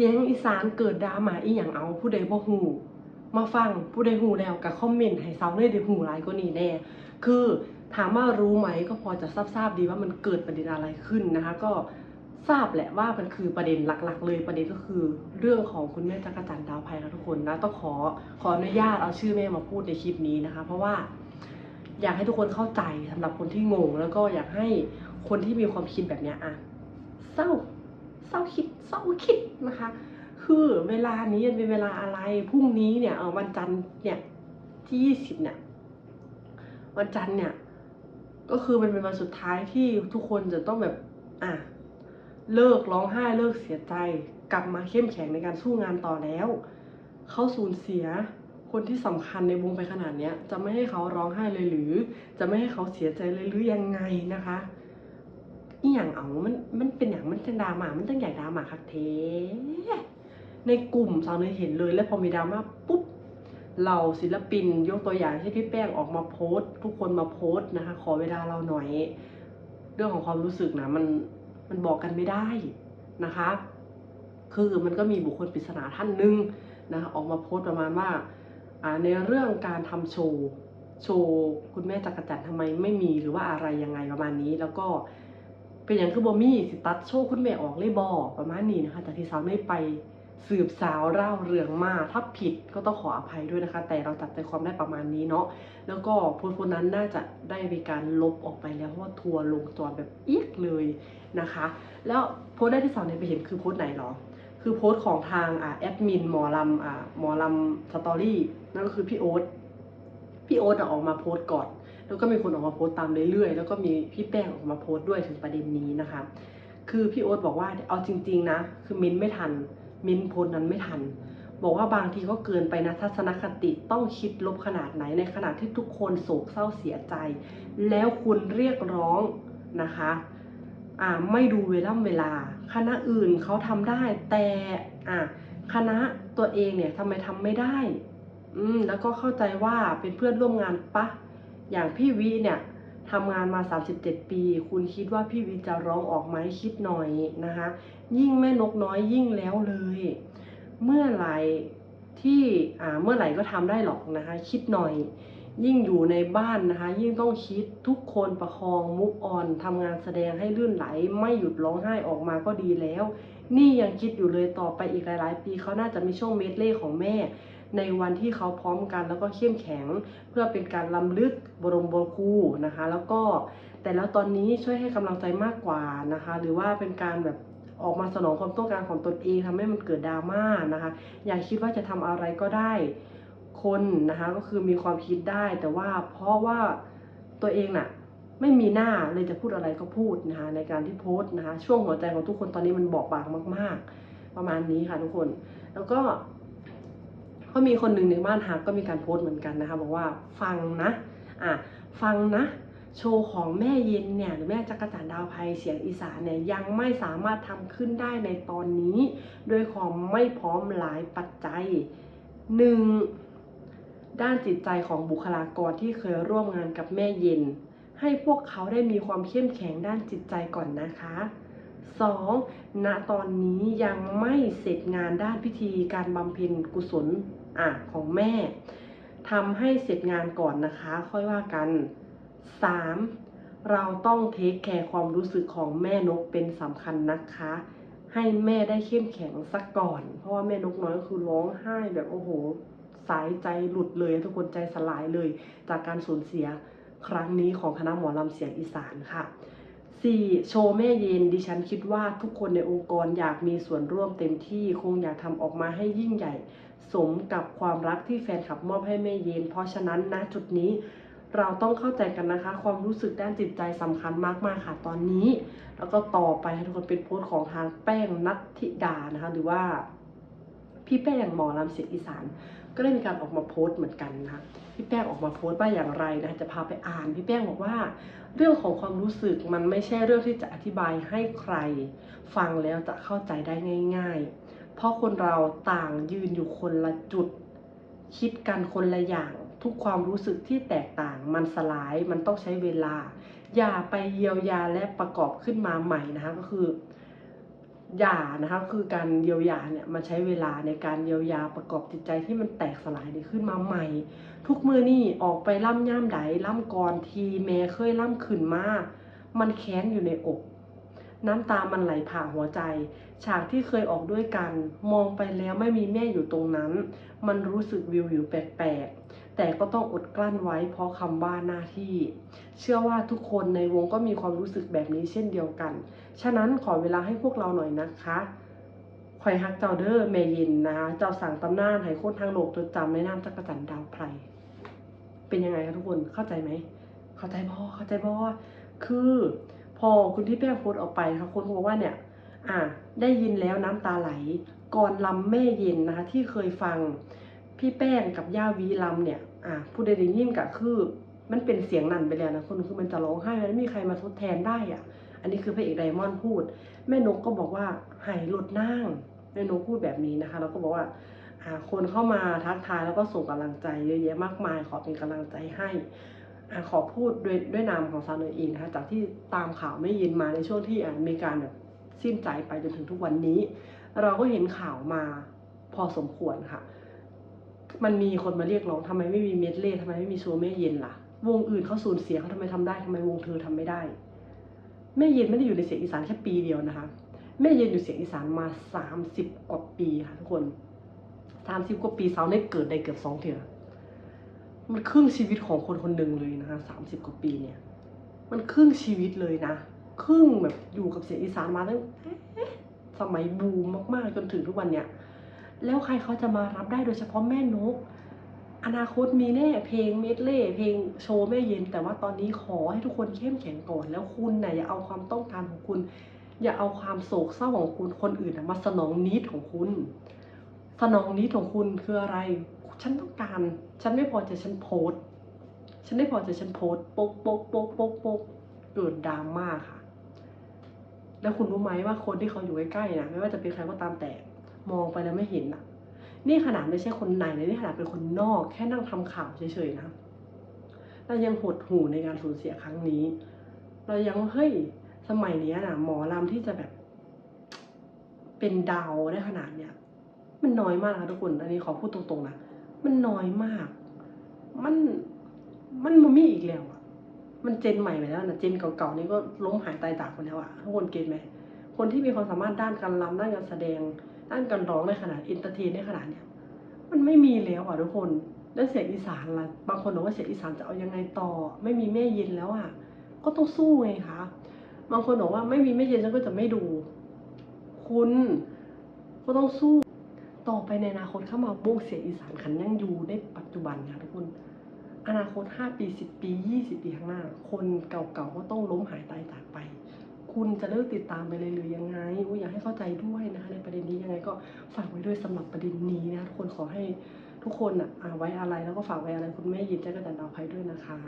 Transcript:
สียงอีสานเกิดดราม่าอีหยังเอาผู้ใดบ่ฮู้มาฟังผู้ใดฮู้แล้วก็คอมเมนต์ให้เซาเลยได้ฮู้หลายกว่านี้แน่ คือถามว่ารู้ไหมก็พอจะทราบๆดีว่ามันเกิดประเด็นอะไรขึ้นนะคะ ก็ทราบแหละว่ามันคือประเด็นหลักๆ เลยประเด็นก็คือเรื่องของคุณแม่จักรจันทร์ดาวไพค่ะทุกคนนะต้องขอขออนุญาตเอาชื่อแม่มาพูดในคลิปนี้นะคะ เพราะว่าอยากให้ทุกคนเข้าใจสำหรับคนที่งง แล้วก็อยากให้คนที่มีความคิดแบบนี้อะเศร้า เศร้าคิดเศร้าคิดนะคะ คือเวลานี้เป็นเวลาอะไรพรุ่งนี้เนี่ยเออวันจันทร์เนี่ยที่ยี่สิบเนี่ยวันจันทร์เนี่ย ก็คือมันเป็นวันสุดท้ายที่ทุกคนจะต้องแบบอะเลิกร้องไห้เลิกเสียใจ กลับมาเข้มแข็งในการสู้งานต่อแล้ว เขาสูญเสียคนที่สำคัญในวงไปขนาดเนี้ย จะไม่ให้เขาร้องไห้เลยหรือ จะไม่ให้เขาเสียใจเลยหรือยังไงนะคะ อีหยังเอามันมันเป็นอย่างมันจังดราม่ามันจังใหญ่ดราม่าคักเทในกลุ่มสาวเนยเห็นเลย แล้วพอมีดราม่าปุ๊บเราศิลปินยกตัวอย่างที่พี่แป้งออกมาโพสต์ทุกคนมาโพสต์นะคะ ขอเวลาเราหน่อย เรื่องของความรู้สึกนะมันมันบอกกันไม่ได้นะคะ คือมันก็มีบุคคลปริศนาท่านหนึ่งนะคะออกมาโพสต์ประมาณว่าในเรื่องการทำโชว์โชว์คุณแม่จักรจันทร์ทำไมไม่มีหรือว่าอะไรยังไงประมาณนี้ แล้วก็ เป็นอย่างคือบอมี่สิตัดโชว์คุณแม่ออกเลยบอประมาณนี้นะคะจากที่สาวได้ไปสืบสาวเล่าเรื่องมาถ้าผิดก็ต้องขออภัยด้วยนะคะ แต่เราจับใจความได้ประมาณนี้เนาะแล้วก็โพสต์คนนั้นน่าจะได้มีการลบออกไปแล้วเพราะว่าทัวร์ลงจอแบบเอียกเลยนะคะ แล้วโพสต์ได้ที่สาวเนี่ยไปเห็นคือโพสต์ไหนหรอ คือโพสต์ของทางอ่าแอดมินหมอลำอ่าหมอลำสตอรี่นั่นก็คือพี่โอ๊ตพี่โอ๊ตออกมาโพสต์ก่อน แล้วก็มีคนออกมาโพสต์ตามเรื่อยๆ แล้วก็มีพี่แป้งออกมาโพสต์ด้วยถึงประเด็นนี้นะคะ คือพี่โอ๊ตบอกว่าเอาจริง ๆนะ คือมิ้นไม่ทัน มิ้นโพสต์นั้นไม่ทัน บอกว่าบางทีก็เกินไปนะทัศนคติต้องคิดลบขนาดไหนในขณะที่ทุกคนโศกเศร้าเสียใจ แล้วคุณเรียกร้องนะคะอ่าไม่ดูเวล่ำเวลา คณะอื่นเขาทำได้แต่อ่าคณะตัวเองเนี่ยทำไมทำไม่ได้อืมแล้วก็เข้าใจว่าเป็นเพื่อนร่วมงานปะ อย่างพี่วิเนี่ยทำงานมา 37 ปี คุณคิดว่าพี่วิจะร้องออกไหมคิดหน่อยนะคะ ยิ่งแม่นกน้อยยิ่งแล้วเลย เมื่อไหร่ที่อ่าเมื่อไหร่ก็ทำได้หรอกนะคะ คิดหน่อย ยิ่งอยู่ในบ้านนะคะ ยิ่งต้องคิดทุกคนประคองมุกออนทำงานแสดงให้ลื่นไหล ไม่หยุดร้องไห้ออกมาก็ดีแล้ว นี่ยังคิดอยู่เลยต่อไปอีกหลาย ๆ ปีเขาน่าจะมีช่วงเมดเล่ของแม่ ในวันที่เขาพร้อมกันแล้วก็เข้มแข็ง เพื่อเป็นการล้ำลึกบรมโบคูนะคะ แล้วก็แต่แล้วตอนนี้ช่วยให้กำลังใจมากกว่านะคะ หรือว่าเป็นการแบบออกมาสนองความต้องการของตนเองทำให้มันเกิดดราม่านะคะ อย่าคิดว่าจะทำอะไรก็ได้คนนะคะก็คือมีความคิดได้ แต่ว่าเพราะว่าตัวเองน่ะไม่มีหน้าเลยจะพูดอะไรก็พูดนะคะในการที่โพสต์นะคะ ช่วงหัวใจของทุกคนตอนนี้มันบอบบางมาก ๆ ประมาณนี้ค่ะทุกคน แล้วก็ ก็มีคนหนึ่งในบ้านฮักก็มีการโพสต์เหมือนกันนะคะบอกว่าฟังนะอะฟังนะ โชว์ของแม่เย็นเนี่ยหรือแม่จักรจันดาวไพเสียงอีสานเนี่ยยังไม่สามารถทำขึ้นได้ในตอนนี้ โดยความไม่พร้อมหลายปัจจัยหนึ่งด้านจิตใจของบุคลากรที่เคยร่วมงานกับแม่เย็น ให้พวกเขาได้มีความเข้มแข็งด้านจิตใจก่อนนะคะ 2. ณตอนนี้ยังไม่เสร็จงานด้านพิธีการบำเพ็ญกุศล อะของแม่ทำให้เสร็จงานก่อนนะคะ ค่อยว่ากัน 3. เราต้องเทคแคร์ความรู้สึกของแม่นกเป็นสำคัญนะคะ ให้แม่ได้เข้มแข็งสักก่อน เพราะว่าแม่นกน้อยก็คือร้องไห้แบบโอ้โห สายใจหลุดเลย ทุกคนใจสลายเลย จากการสูญเสียครั้งนี้ของคณะหมอลำเสียงอีสานค่ะ 4. โชว์แม่เย็นดิฉันคิดว่าทุกคนในองค์กรอยากมีส่วนร่วมเต็มที่คงอยากทำออกมาให้ยิ่งใหญ่ สมกับความรักที่แฟนคลับมอบให้แม่เย็น เพราะฉะนั้นณจุดนี้เราต้องเข้าใจกันนะคะ ความรู้สึกด้านจิตใจสำคัญมากๆค่ะตอนนี้ แล้วก็ต่อไปทุกคนเป็นโพสต์ของทางแป้งนัทธิดานะคะ หรือว่าพี่แป้งหมอลำเสียงอีสาน ก็ได้มีการออกมาโพสต์เหมือนกันนะคะพี่แป้งออกมาโพสต์ว่าอย่างไรนะจะพาไปอ่านพี่แป้งบอกว่า เรื่องของความรู้สึกมันไม่ใช่เรื่องที่จะอธิบายให้ใคร ฟังแล้วจะเข้าใจได้ง่าย ๆ เพราะคนเราต่างยืนอยู่คนละจุด คิดกันคนละอย่างทุกความรู้สึกที่แตกต่างมันสลายมันต้องใช้เวลา อย่าไปเยียวยาและประกอบขึ้นมาใหม่นะคะก็คือหย่านะคะคือการเยียวยาเนี่ยมันใช้เวลาในการเยียวยาประกอบจิตใจที่มันแตกสลายนี้ขึ้นมาใหม่ ทุกมือนี่ออกไปล่ำย่ามใดล่ำกรทีแม่เคยล่ำขึ้นมา มันแค้นอยู่ในอก น้ำตามันไหลผ่าหัวใจ ฉากที่เคยออกด้วยกัน มองไปแล้วไม่มีแม่อยู่ตรงนั้น มันรู้สึกวิวอยู่แปลกๆ แต่ก็ต้องอดกลั้นไว้เพราะคำว่าหน้าที่ เชื่อว่าทุกคนในวงก็มีความรู้สึกแบบนี้เช่นเดียวกัน ฉะนั้นขอเวลาให้พวกเราหน่อยนะคะคอยฮักเจ้าเด้อแม่ยินนะคะเจ้าสั่งตำนานให้คนทางโลกจดจำในนามจักรจันดาวไพรเป็นยังไงคะทุกคนเข้าใจไหม เข้าใจบอเข้าใจบอคือ พอคุณที่แป้โพสออกไปนะคะคนบอกว่าเนี่ยอะได้ยินแล้วน้ำตาไหลก่อนลำแม่เย็นนะคะที่เคยฟังพี่แป้งกับย่าวีลำเนี่ยอะผู้ใดได้ยินก็คือมันเป็นเสียงนั่นไปแล้วนะคนคือมันจะร้องไห้มันไม่มีใครมาทดแทนได้อะ อันนี้คือพระเอกไดมอนด์พูด แม่นกก็บอกว่าหายหลดนั่งแม่นกพูดแบบนี้นะคะแล้วก็บอกว่าคนเข้ามาทักทายแล้วก็ส่งกำลังใจเยอะแยะมากมายขอเป็นกำลังใจให้ ขอพูดด้วยด้วยนามของซาเนอร์องนะคะจากที่ตามข่าวไม่ยินมาในช่วงที่อ่ามีการแบบสิ้นใจไปจนถึงทุกวันนี้ เราก็เห็นข่าวมาพอสมควรค่ะ มันมีคนมาเรียกร้องทำไมไม่มีเมดเล่ทำไมไม่มีโชว์แม่เย็นล่ะ วงอื่นเขาสูญเสียเขาทำไมทำได้ทำไมวงเธอทำไม่ได้แม่เย็นไม่ได้อยู่ในเสียงอีสานแค่ปีเดียวนะคะแม่เย็นอยู่เสียงอีสานมาสามสิบกว่าปีค่ะทุกคนสามสิบกว่าปีสาวได้เกิดได้เกือบสองเถื่อ มันครึ่งชีวิตของคนคนหนึ่งเลยนะคะสามสิบกว่าปีเนี่ย มันครึ่งชีวิตเลยนะ ครึ่งแบบอยู่กับเสียงอีสานมาตั้งสมัยบูมมากๆจนถึงทุกวันเนี่ย แล้วใครเขาจะมารับได้โดยเฉพาะแม่นก อนาคตมีแน่เพลงเมดเล่เพลงโชว์แม่เย็น แต่ว่าตอนนี้ขอให้ทุกคนเข้มแข็งก่อน แล้วคุณนะ่ะอย่าเอาความต้องการของคุณ อย่าเอาความโศกเศร้าของคุณคนอื่นนะมาสนองนิดของคุณ สนองนิดของคุณคืออะไร ฉันต้องการ ฉันไม่พอใจฉันโพสฉันไม่พอใจฉันโพสต์โป๊กโป๊กโป๊กโป๊กโป๊กเกิดดราม่าค่ะ แล้วคุณรู้ไหมว่าคนที่เขาอยู่ใกล้ๆนะไม่ว่าจะเป็นใครก็ตามแต่ มองไปแล้วไม่เห็นอะ นี่ขนาดไม่ใช่คนในเลยนี่ขนาดเป็นคนนอกแค่นั่งทำข่าวเฉยๆนะเรายังหดหู่ในการสูญเสียครั้งนี้ เรายังเฮ้ยสมัยนี้นะหมอลำที่จะแบบ เป็นดาวได้ขนาดเนี้ยมันน้อยมากนะคะทุกคน อันนี้ขอพูดตรงๆนะ มันน้อยมาก มัน มันมันมีอีกแล้วอะมันเจนใหม่ไปแล้วนะเจนเก่าๆนี่ก็ล้มหายตายจากไปแล้วอะทุกคนเก็ตไหม คนที่มีความสามารถด้านการรำด้านการแสดง ด้านการร้องในขนาดอินเตอร์เทนในขนาดเนี้ย มันไม่มีแล้วอะทุกคน แล้วเสียงอีสานล่ะ บางคนบอกว่าเสียงอีสานจะเอายังไงต่อ ไม่มีแม่ย็นแล้วอะก็ต้องสู้ไงคะ บางคนบอกว่าไม่มีแม่เย็นฉันก็จะไม่ดู คุณก็ต้องสู้ ต่อไปในอนาคตเข้ามาวงเสียงอีสานขันยังอยู่ในปัจจุบันค่ะทุกคนอนาคต 5 ปี 10 ปี 20 ปีข้างหน้า คนเก่าๆก็ต้องล้มหายตายจากไป คุณจะเลิกติดตามไปเลยหรือยังไงอยอยากให้เข้าใจด้วยนะคะในประเด็นนี้ยังไงก็ฝากไว้ด้วยสำหรับประเด็นนี้นะทุกคนขอให้ทุกคนอะอ่าไว้อะไรแล้วก็ฝากไว้อะไรคุณแม่ยินใจกระจันดาวไพด้วยนะคะ